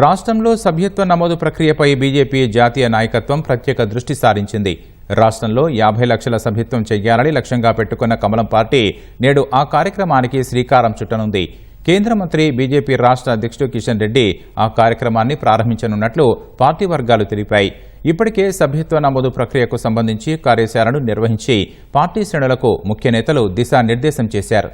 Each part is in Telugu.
రాష్ట్రంలో సభ్యత్వ నమోదు ప్రక్రియపై బీజేపీ జాతీయ నాయకత్వం ప్రత్యేక దృష్టి సారించింది. రాష్ట్రంలో యాభై లక్షల సభ్యత్వం చెయ్యాలని లక్ష్యంగా పెట్టుకున్న కమలం పార్టీ నేడు ఆ కార్యక్రమానికి శ్రీకారం చుట్టనుంది. కేంద్ర మంత్రి బీజేపీ రాష్ట్ర అధ్యక్షుడు కిషన్ రెడ్డి ఆ కార్యక్రమాన్ని ప్రారంభించనున్నట్లు పార్టీ వర్గాలు తెలిపాయి. ఇప్పటికే సభ్యత్వ నమోదు ప్రక్రియకు సంబంధించి కార్యశాలను నిర్వహించి పార్టీ శ్రేణులకు ముఖ్య నేతలు దిశానిర్దేశం చేశారు.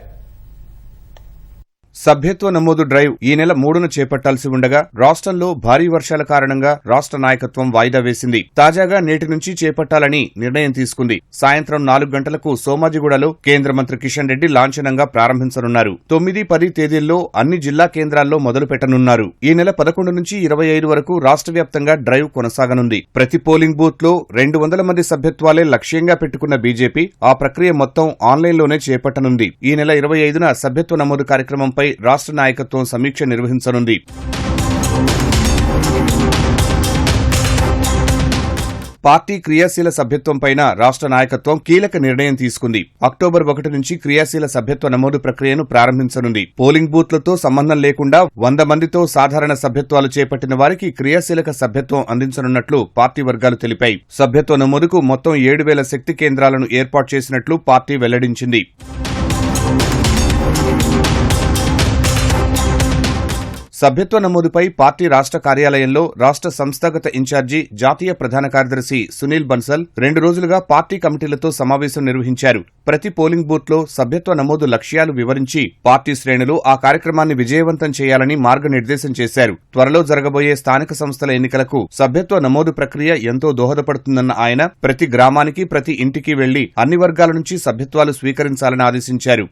సభ్యత్వ నమోదు డ్రైవ్ ఈ నెల మూడున చేపట్టాల్సి ఉండగా రాష్ట్రంలో భారీ వర్షాల కారణంగా రాష్ట్ర నాయకత్వం వాయిదా వేసింది. తాజాగా నేటి నుంచి చేపట్టాలని నిర్ణయం తీసుకుంది. సాయంత్రం నాలుగు గంటలకు సోమాజిగూడలో కేంద్ర మంత్రి కిషన్ రెడ్డి లాంఛనంగా ప్రారంభించనున్నారు. తొమ్మిది పది తేదీల్లో అన్ని జిల్లా కేంద్రాల్లో మొదలు పెట్టనున్నారు. ఈ నెల పదకొండు నుంచి ఇరవై ఐదు వరకు రాష్ట్ర వ్యాప్తంగా డ్రైవ్ కొనసాగనుంది. ప్రతి పోలింగ్ బూత్లో రెండు వందల మంది సభ్యత్వాలే లక్ష్యంగా పెట్టుకున్న బీజేపీ ఆ ప్రక్రియ మొత్తం ఆన్లైన్లోనే చేపట్టనుంది. ఈ నెల ఇరవై ఐదున సభ్యత్వ నమోదు కార్యక్రమంపై రాష్ట్ర నాయకత్వం సమీక్ష నిర్వహించనుంది. పార్టీ క్రియాశీల సభ్యత్వంపైన రాష్ట్ర నాయకత్వం కీలక నిర్ణయం తీసుకుంది. అక్టోబర్ ఒకటి నుంచి క్రియాశీల సభ్యత్వ నమోదు ప్రక్రియను ప్రారంభించనుంది. పోలింగ్ బూత్లతో సంబంధం లేకుండా వంద మందితో సాధారణ సభ్యత్వాలు చేపట్టిన వారికి క్రియాశీలక సభ్యత్వం అందించనున్నట్లు పార్టీ వర్గాలు తెలిపాయి. సభ్యత్వ నమోదుకు మొత్తం ఏడు వేల శక్తి కేంద్రాలను ఏర్పాటు చేసినట్లు పార్టీ వెల్లడించింది. సభ్యత్వ నమోదుపై పార్టీ రాష్ట్ర కార్యాలయంలో రాష్ట్ర సంస్థాగత ఇన్ఛార్జి జాతీయ ప్రధాన కార్యదర్శి సునీల్ బన్సల్ రెండు రోజులుగా పార్టీ కమిటీలతో సమావేశం నిర్వహించారు. ప్రతి పోలింగ్ బూత్లో సభ్యత్వ నమోదు లక్ష్యాలు వివరించి పార్టీ శ్రేణులు ఆ కార్యక్రమాన్ని విజయవంతం చేయాలని మార్గనిర్దేశం చేశారు. త్వరలో జరగబోయే స్థానిక సంస్థల ఎన్నికలకు సభ్యత్వ నమోదు ప్రక్రియ ఎంతో దోహదపడుతుందన్న ఆయన ప్రతి గ్రామానికి ప్రతి ఇంటికి వెళ్ళి అన్ని వర్గాల నుంచి సభ్యత్వాలు స్వీకరించాలని ఆదేశించారు.